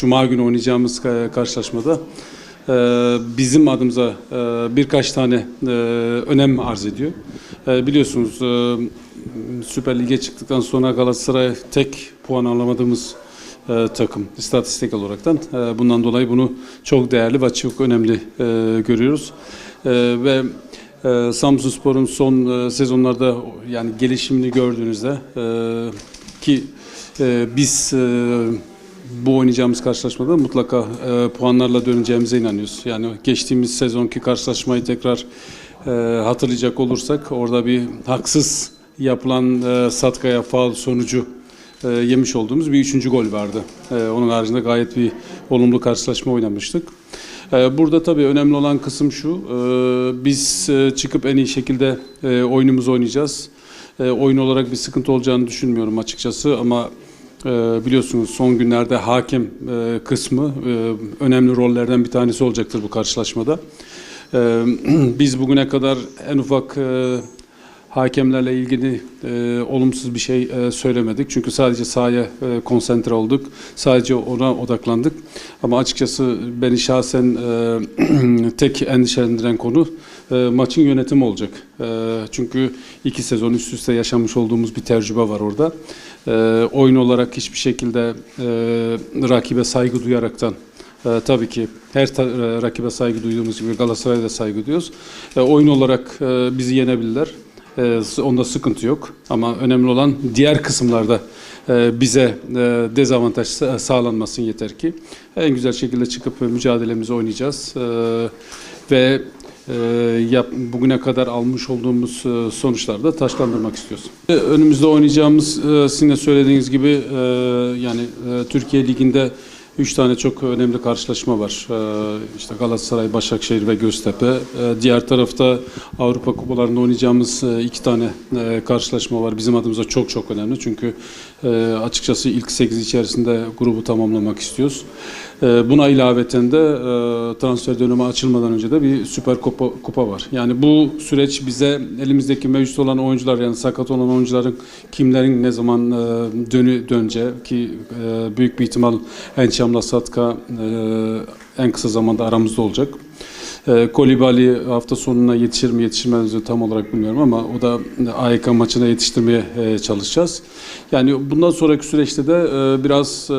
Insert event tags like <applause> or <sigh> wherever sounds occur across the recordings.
Cuma günü oynayacağımız ka- karşılaşmada e, bizim adımıza e, birkaç tane e, önem arz ediyor. Biliyorsunuz Süper Lig'e çıktıktan sonra Galatasaray tek puan alamadığımız takım istatistik olaraktan. Bundan dolayı bunu çok değerli ve çok önemli görüyoruz. Ve e, Samsunspor'un son e, sezonlarda yani gelişimini gördüğünüzde ki e, biz bu oynayacağımız karşılaşmada mutlaka e, puanlarla döneceğimize inanıyoruz. Yani geçtiğimiz sezonki karşılaşmayı tekrar e, hatırlayacak olursak orada bir haksız yapılan e, Satkaya faul sonucu e, yemiş olduğumuz bir üçüncü gol vardı. E, onun haricinde gayet bir olumlu karşılaşma oynamıştık. E, burada tabii önemli olan kısım şu, e, biz e, çıkıp en iyi şekilde e, oyunumuzu oynayacağız. E, oyun olarak bir sıkıntı olacağını düşünmüyorum açıkçası ama biliyorsunuz son günlerde hakem e, kısmı e, önemli rollerden bir tanesi olacaktır bu karşılaşmada. E, <clears throat> biz bugüne kadar en ufak e, hakemlerle ilgili e, olumsuz bir şey e, söylemedik. Çünkü sadece sahaya e, konsantre olduk. Sadece ona odaklandık. Ama açıkçası beni şahsen e, <clears throat> tek endişelendiren konu e, maçın yönetimi olacak. E, çünkü iki sezon üst üste yaşamış olduğumuz bir tecrübe var orada. E, oyun olarak hiçbir şekilde e, rakibe saygı duyaraktan e, tabii ki her ta- e, rakibe saygı duyduğumuz gibi Galatasaray'a da saygı duyuyoruz. E, oyun olarak e, bizi yenebilirler. E, s- onda sıkıntı yok. Ama önemli olan diğer kısımlarda e, bize e, dezavantaj sa- sağlanmasın yeter ki. En güzel şekilde çıkıp mücadelemizi oynayacağız. E, ve e, bugüne kadar almış olduğumuz sonuçları da taşlandırmak istiyoruz. Önümüzde oynayacağımız sizin de söylediğiniz gibi yani Türkiye Ligi'nde Üç tane çok önemli karşılaşma var. Ee, işte Galatasaray, Başakşehir ve Göztepe. Ee, diğer tarafta Avrupa Kupalarında oynayacağımız e, iki tane e, karşılaşma var. Bizim adımıza çok çok önemli. Çünkü e, açıkçası ilk 8 içerisinde grubu tamamlamak istiyoruz. Buna ilaveten de transfer dönemi açılmadan önce de bir Süper Kupa, kupa var. Yani bu süreç bize elimizdeki mevcut olan oyuncular yani sakat olan oyuncuların kimlerin ne zaman dönü döneceği ki büyük bir ihtimal Ençam'la Satka e, en kısa zamanda aramızda olacak. E, Kolibali hafta sonuna yetişir mi yetişmez mi tam olarak bilmiyorum ama o da AYK maçına yetiştirmeye e, çalışacağız. Yani bundan sonraki süreçte de e, biraz e,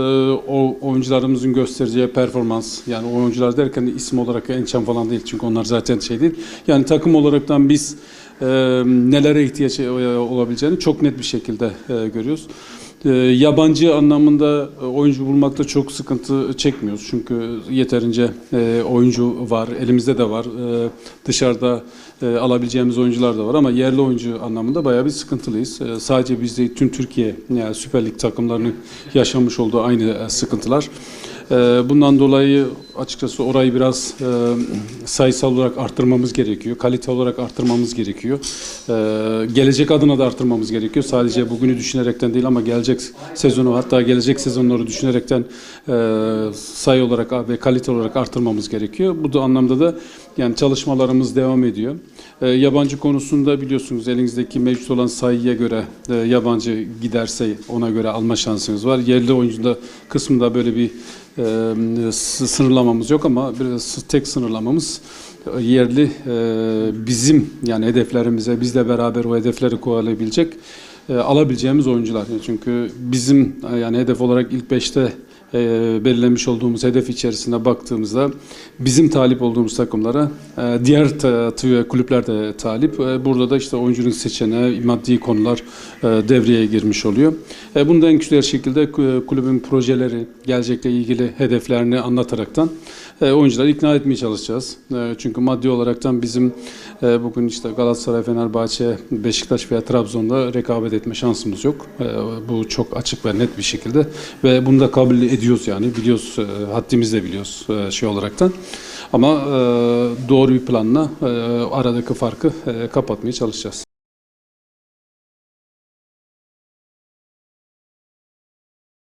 o oyuncularımızın göstereceği performans yani oyuncular derken de isim olarak Ençam falan değil çünkü onlar zaten şey değil. Yani takım olaraktan biz e, nelere ihtiyaç e, olabileceğini çok net bir şekilde e, görüyoruz. E, yabancı anlamında e, oyuncu bulmakta çok sıkıntı çekmiyoruz. Çünkü yeterince e, oyuncu var, elimizde de var. E, dışarıda alabileceğimiz oyuncular da var ama yerli oyuncu anlamında bayağı bir sıkıntılıyız. Sadece biz değil, tüm Türkiye yani Süper Lig takımlarının yaşamış olduğu aynı sıkıntılar. Bundan dolayı açıkçası orayı biraz e, sayısal olarak arttırmamız gerekiyor. Kalite olarak arttırmamız gerekiyor. E, gelecek adına da arttırmamız gerekiyor. Sadece bugünü düşünerekten değil ama gelecek sezonu hatta gelecek sezonları düşünerekten e, sayı olarak ve kalite olarak arttırmamız gerekiyor. Bu da anlamda da yani çalışmalarımız devam ediyor. E, yabancı konusunda biliyorsunuz elinizdeki mevcut olan sayıya göre e, yabancı giderse ona göre alma şansınız var. Yerli oyuncunda kısmında böyle bir e, s- sınırlamamız yok ama bir s- tek sınırlamamız e, yerli e, bizim yani hedeflerimize bizle beraber o hedefleri kovalayabilecek e, alabileceğimiz oyuncular. Çünkü bizim yani hedef olarak ilk beşte e, belirlemiş olduğumuz hedef içerisinde baktığımızda bizim talip olduğumuz takımlara e, diğer ta, kulüpler de talip. E, burada da işte oyuncunun seçeneği, maddi konular e, devreye girmiş oluyor. E, bunu da en güzel şekilde ku- kulübün projeleri, gelecekle ilgili hedeflerini anlataraktan e, oyuncuları ikna etmeye çalışacağız. E, çünkü maddi olaraktan bizim e, bugün işte Galatasaray, Fenerbahçe, Beşiktaş veya Trabzon'da rekabet etme şansımız yok. E, bu çok açık ve net bir şekilde ve bunu da kabul ediyoruz yani biliyoruz, e, haddimizi de biliyoruz e, şey olaraktan. Ama e, doğru bir planla e, aradaki farkı e, kapatmaya çalışacağız.